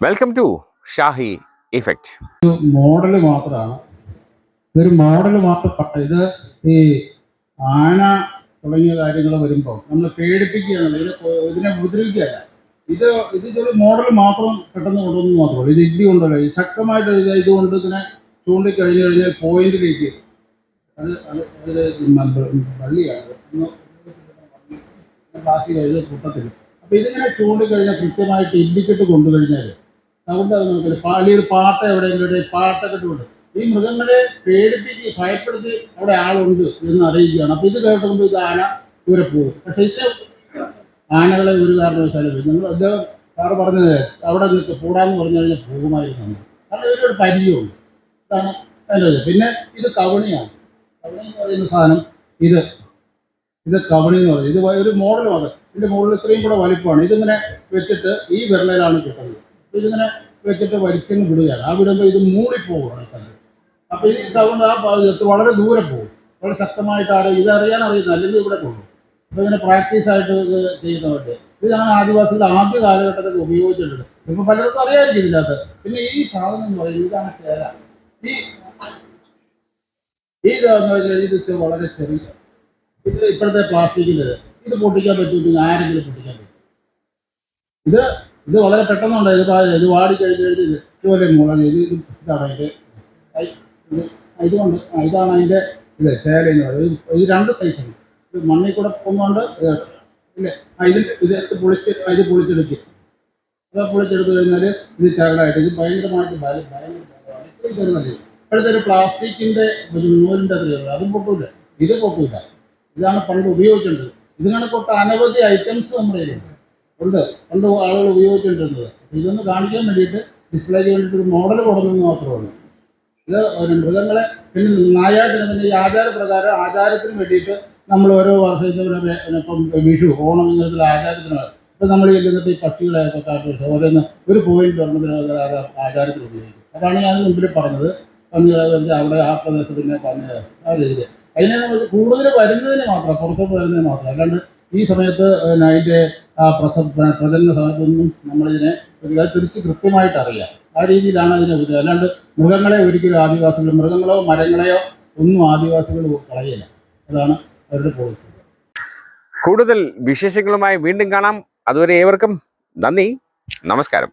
Welcome to Shahi effect model മാത്രമാണ്. ഒരു model മാത്രപ്പെട്ട ഇത് ഈ ആന തുടങ്ങിയ കാര്യങ്ങൾ വരുമ്പോൾ നമ്മൾ പേടിപ്പിക്കുകയാണ്. ഇതിനെ ഇതിനെ ഉപദ്രവിക്കുകയല്ല ഇത് ഇത് ഇതൊരു മോഡൽ മാത്രം പെട്ടെന്ന് കൊണ്ടുവന്നു മാത്രമല്ല ഇത് ഇഡ്ഡി കൊണ്ടല്ല ശക്തമായിട്ട് ഇത് ഇതുകൊണ്ട് ഇതിനെ ചൂണ്ടിക്കഴിഞ്ഞു കഴിഞ്ഞാൽ പോയിന്റിലേക്ക് അത് അത് ഒന്ന് ബാക്കി കഴിഞ്ഞ കൂട്ടത്തിൽ അപ്പൊ ഇതിങ്ങനെ ചൂണ്ടിക്കഴിഞ്ഞാൽ കൃത്യമായിട്ട് ഇല്ലിക്കെട്ട് കൊണ്ടുകഴിഞ്ഞാൽ അത് നോക്കില്ല ഒരു പാട്ട എവിടെയെങ്കിലും ഈ മൃഗങ്ങളെ പേടിപ്പിച്ച് ഭയപ്പെടുത്തി അവിടെ ആളുണ്ട് എന്ന് അറിയിക്കുകയാണ്. അപ്പൊ ഇത് കേട്ടുമ്പോൾ ഇത് ആന ദൂരെ പോകും. പക്ഷെ ഇത് ആനകളെ ഒരു കാരണവശാലും നിങ്ങൾ അദ്ദേഹം സാറ് പറഞ്ഞത് അവിടെ നിൽക്ക് കൂടാന്ന് പറഞ്ഞു കഴിഞ്ഞാൽ പോകുമായിരുന്നു. കാരണം ഇതിനൊരു പരിചയമുണ്ട്. അതാണ്. പിന്നെ ഇത് കവണിയാണ്. കവണി എന്ന് പറയുന്ന സാധനം ഇത്. ഇത് കവണി എന്ന് പറയുന്നത്. ഇത് ഒരു മോഡലാണ് ഇതിന്റെ മുകളിൽ ഇത്രയും കൂടെ വലിപ്പമാണ്. ഇതിങ്ങനെ വെച്ചിട്ട് ഈ വിരലയിലാണ് കിട്ടുന്നത്. ഇതിങ്ങനെ വെച്ചിട്ട് വലിച്ചെന്ന് വിടുകയാണ്. ആ വിടുമ്പോൾ ഇത് മൂടിപ്പോകും ആൾക്കാർ അപ്പൊ ഈ സൗണ്ട് ആ ഭാഗത്ത് വളരെ ദൂരെ പോകും. വളരെ ശക്തമായിട്ട് ആരോ ഇത് അറിയാൻ അറിയുന്നത് അല്ലെങ്കിൽ ഇവിടെ പോകും അപ്പൊ ഇങ്ങനെ പ്രാക്ടീസ് ആയിട്ട് ഇത് ചെയ്യുന്നവരുടെ ഇതാണ് ആദിവാസികൾ ആദ്യ കാലഘട്ടത്തിൽ ഉപയോഗിച്ചിട്ടുള്ളത്. ഇപ്പൊ പലർക്കും അറിയാതിരിക്കും ഇതിനകത്ത്. പിന്നെ ഈ സാധനം എന്ന് പറയുന്നത് ഇതാണ് ചേര ഈ ഈ ഇത് വളരെ ചെറിയ ഇത് ഇപ്പോഴത്തെ പ്ലാസ്റ്റിക്കിന്റെ ഇത് പൊട്ടിക്കാൻ പറ്റുമെങ്കിൽ ആരെങ്കിലും പൊട്ടിക്കാൻ പറ്റും. ഇത് ഇത് വളരെ പെട്ടെന്നുണ്ട് ഇത് ഇത് വാടി കഴിഞ്ഞ് കഴിഞ്ഞ് ഇത് ഇതുപോലെ മുളക് ഇത് ഇത് ഇതാണ് ഇത് ഇതുകൊണ്ട് ഇതാണ് അതിന്റെ ഇത് ചേല എന്ന് പറയുന്നത്. ഇത് രണ്ട് സൈസാണ് ഇത് മണ്ണിൽ കൂടെ പോകുന്നുണ്ട് ഇല്ലേ? ഇത് ഇത് പൊളിച്ച് ഇത് പൊളിച്ചെടുക്കും. അത് പൊളിച്ചെടുത്ത് കഴിഞ്ഞാൽ ഇത് ചരടായിട്ട് ഇത് ഭയങ്കരമായിട്ട് ഭയങ്കര ചെറുതല്ലേ ഒരു പ്ലാസ്റ്റിക്കിന്റെ ഒരു നൂലിന്റെ അത്രയുള്ളൂ അതും പൊട്ടൂല. ഇത് പൊട്ടൂല. ഇതാണ് പണ്ട് ഉപയോഗിക്കേണ്ടത് ഇതിനാണ് പൊട്ട അനവധി ഐറ്റംസ് നമ്മുടെ കയ്യിലുണ്ട്. ഉണ്ട്. പണ്ട് ആളുകൾ ഉപയോഗിച്ചുകൊണ്ടിരുന്നത്. ഇതൊന്ന് കാണിക്കാൻ വേണ്ടിയിട്ട് ഡിസ്പ്ലേക്ക് വേണ്ടിയിട്ട് ഒരു മോഡൽ കൊടുക്കുന്നത് മാത്രമാണ്. ഇത് മൃഗങ്ങളെ പിന്നെ നായാട്ടിന് പിന്നെ ഈ ആചാരപ്രകാരം ആചാരത്തിന് വേണ്ടിയിട്ട് നമ്മൾ ഓരോ വർഷത്തിലും ഇപ്പം വിഷു ഓണം ഇങ്ങനത്തെ ആചാരത്തിന് ഇപ്പം നമ്മൾ ചെല്ലുന്നിട്ട് ഈ പക്ഷികളെ ഒക്കെ കാട്ടി ഓരോന്ന് ഒരു പോയിന്റ് പറഞ്ഞതിന് ആചാരത്തിൽ ഉപയോഗിക്കും. അതാണ് ഞാൻ മുമ്പിൽ പറഞ്ഞത്. പന്നികളെ അവിടെ ആ പ്രദേശത്ത് പിന്നെ ആ രീതിയിൽ. അതിനെ കൂടുതൽ വരുന്നതിന് മാത്രം പുറത്തോട്ട് വരുന്നതിന് മാത്രം. അല്ലാണ്ട് ഈ സമയത്ത് അതിന്റെ ആ പ്രസ പ്രചരണ സമയത്തൊന്നും നമ്മളിതിനെ ഒരു തിരിച്ച് കൃത്യമായിട്ട് അറിയാം ആ രീതിയിലാണ് അതിനെ ഉപയോഗിച്ചത് അല്ലാണ്ട് മൃഗങ്ങളെ ഒരിക്കലും ആദിവാസികൾ മൃഗങ്ങളോ മരങ്ങളെയോ ഒന്നും ആദിവാസികൾ കളയില്ല അതാണ് അവരുടെ പോളിസി കൂടുതൽ വിശേഷങ്ങളുമായി വീണ്ടും കാണാം. അതുവരെ ഏവർക്കും നന്ദി. നമസ്കാരം.